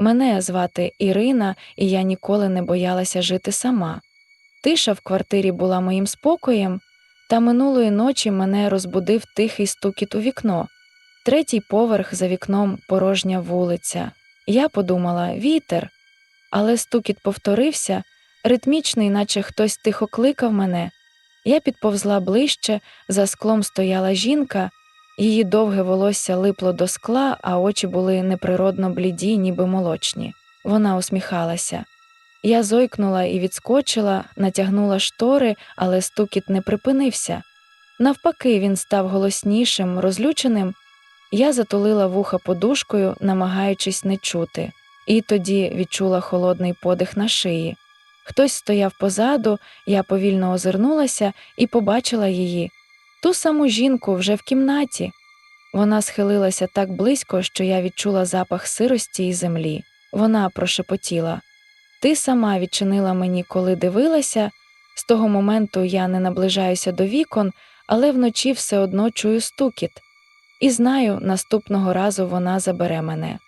Мене звати Ірина, і я ніколи не боялася жити сама. Тиша в квартирі була моїм спокоєм, та минулої ночі мене розбудив тихий стукіт у вікно. Третій поверх за вікном порожня вулиця. Я подумала вітер, але стукіт повторився, ритмічний, наче хтось тихо кликав мене. Я підповзла ближче, за склом стояла жінка, її довге волосся липло до скла, а очі були неприродно бліді, ніби молочні. Вона усміхалася. Я зойкнула і відскочила, натягнула штори, але стукіт не припинився. Навпаки, він став голоснішим, розлюченим. Я затулила вуха подушкою, намагаючись не чути, і тоді відчула холодний подих на шиї. Хтось стояв позаду, я повільно озирнулася і побачила її. Ту саму жінку вже в кімнаті. Вона схилилася так близько, що я відчула запах сирості і землі. Вона прошепотіла. Ти сама відчинила мені, коли дивилася. З того моменту я не наближаюся до вікон, але вночі все одно чую стукіт. І знаю, наступного разу вона забере мене.